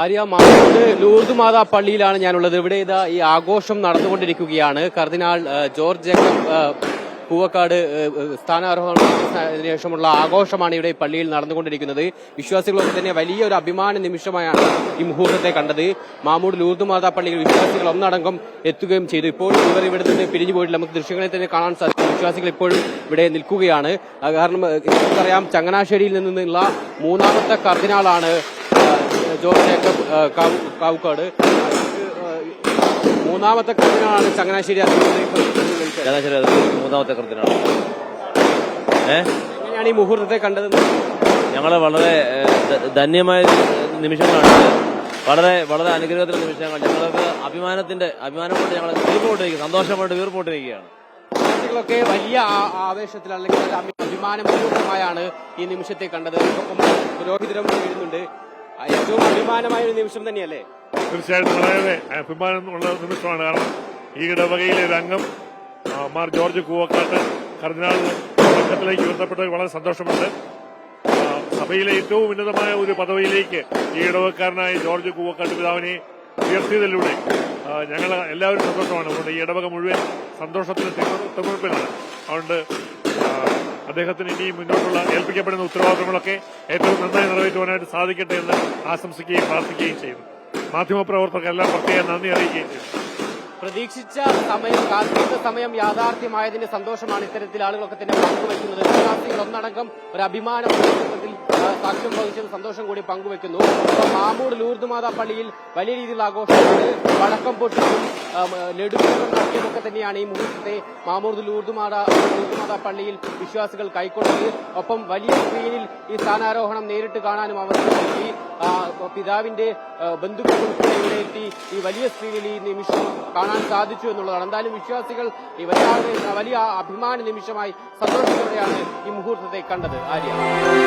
Arya Mamood Lourdes മാതാ പള്ളിയിലാണ് ഞാനുള്ളത്. ഇവിടെ ഇതാ ഈ ആഘോഷം നടന്നുകൊണ്ടിരിക്കുകയാണ്. കർദിനാൾ ജോർജ് ജേക്കബ് പൂവക്കാട് സ്ഥാനാരോഹണത്തിന് ശേഷമുള്ള ആഘോഷമാണ് ഇവിടെ പള്ളിയിൽ നടന്നുകൊണ്ടിരിക്കുന്നത്. വിശ്വാസികളൊക്കെ തന്നെ വലിയ ഒരു അഭിമാന നിമിഷമായാണ് ഈ മുഹൂർത്തത്തെ കണ്ടത്. മാമൂട് ലൂർദ് മാതാ പള്ളിയിൽ വിശ്വാസികൾ ഒന്നടങ്കം എത്തുകയും ചെയ്തു. ഇപ്പോൾ ഇവർ ഇവിടെ നിന്ന് പിരിഞ്ഞു പോയിട്ടില്ല. നമുക്ക് ദൃശ്യങ്ങളിൽ തന്നെ കാണാൻ സാധിക്കും. വിശ്വാസികൾ ഇപ്പോഴും ഇവിടെ നിൽക്കുകയാണ്. കാരണം നമുക്കറിയാം ചങ്ങനാശ്ശേരിയിൽ നിന്നുള്ള മൂന്നാമത്തെ കർദിനാളാണ് ജോർജ് ജേക്കബ് കാവുക്കാട്. മൂന്നാമത്തെ കൃത്യനാണ് ചങ്ങനാശ്ശേരി ചങ്ങനാശ്ശേരി മൂന്നാമത്തെ കൃത്യനാണ് എങ്ങനെയാണ് ഈ മുഹൂർത്തത്തെ കണ്ടത്? ഞങ്ങൾ വളരെ ധന്യമായ നിമിഷങ്ങളാണ് വളരെ വളരെ അനുഗ്രഹത്തിന്റെ നിമിഷങ്ങൾ ഞങ്ങൾക്ക് അഭിമാനത്തിന്റെ അഭിമാനം കൊണ്ട് ഞങ്ങൾ വീർപ്പോട്ടിരിക്കുക സന്തോഷം കൊണ്ട് വീർപ്പോട്ടിരിക്കുകയാണ് വിശ്വാസികളൊക്കെ വലിയ ആവേശത്തിൽ അല്ലെങ്കിൽ അഭിമാനപൂർവമായാണ് ഈ നിമിഷത്തെ കണ്ടത്. ഒപ്പം പുരോഹിതരും എഴുതുന്നുണ്ട് ഏറ്റവും അഭിമാനമായ ഒരു നിമിഷം തന്നെയല്ലേ? തീർച്ചയായിട്ടും അഭിമാനം ഉള്ള നിമിഷമാണ്. കാരണം ഈ ഇടവകയിലെ ഒരു അംഗം മാർ ജോർജ് കൂവക്കാട്ട് കർദിനാൾ സംഘത്തിലേക്ക് ഉയർത്തപ്പെട്ടതിൽ വളരെ സന്തോഷമുണ്ട്. സഭയിലെ ഏറ്റവും ഉന്നതമായ ഒരു പദവിയിലേക്ക് ഈ ഇടവക്കാരനായ ജോർജ് കൂവക്കാട്ട് പിതാവിനെ ഉയർത്തിയതിലൂടെ ഞങ്ങൾ എല്ലാവരും സന്തോഷമാണ്. അതുകൊണ്ട് ഈ ഇടവക മുഴുവൻ സന്തോഷത്തിന് തിമിർപ്പിലാണ് അതുകൊണ്ട് അദ്ദേഹത്തിന് ഇനി മുന്നോട്ടുള്ള ഏൽപ്പിക്കപ്പെടുന്ന ഉത്തരവാദിത്തങ്ങളൊക്കെ ഏറ്റവും നന്നായി നിറവേറ്റുവാനായിട്ട് സാധിക്കട്ടെ എന്ന് ആശംസിക്കുകയും പ്രാർത്ഥിക്കുകയും ചെയ്യുന്നു. മാധ്യമപ്രവർത്തകരെല്ലാം പ്രത്യേകം നന്ദി അറിയിക്കുകയും ചെയ്യുന്നു. പ്രതീക്ഷിച്ച സമയം കാത്തിരുന്ന സമയം യാഥാർത്ഥ്യമായതിന്റെ സന്തോഷമാണ് ഇത്തരത്തിൽ ആളുകളൊക്കെ തന്നെ പങ്കുവയ്ക്കുന്നത്. വിദ്യാർത്ഥികൾ ഒന്നടങ്കം ഒരു അഭിമാന ആ, സാക്ഷ്യം വഹിച്ചത് സന്തോഷം കൂടി പങ്കുവയ്ക്കുന്നു. മാമൂട് ലൂർദ് മാതാ പള്ളിയിൽ വലിയ രീതിയിലുള്ള ആഘോഷങ്ങൾ വടക്കം പൊട്ടിച്ചും ലഡുക്കളും നടത്തിയതൊക്കെ തന്നെയാണ് ഈ മുഹൂർത്തത്തെ മാമൂർ ലൂർദ് മാതാ പള്ളിയിൽ വിശ്വാസികൾ കൈക്കൊണ്ടത്. ഒപ്പം വലിയ സ്ക്രീനിൽ ഈ സ്ഥാനാരോഹണം നേരിട്ട് കാണാനും അവസരം നൽകി. പിതാവിന്റെ ബന്ധുക്കൾ ഉൾപ്പെടെ ഇവിടെ എത്തി ഈ വലിയ സ്ക്രീനിൽ ഈ നിമിഷം കാണാൻ സാധിച്ചു എന്നുള്ളതാണ്. എന്തായാലും വിശ്വാസികൾ ഈ വലിയ വലിയ അഭിമാന നിമിഷമായി സന്തോഷത്തോടെയാണ് ഈ മുഹൂർത്തത്തെ കണ്ടത്. ആര്യ.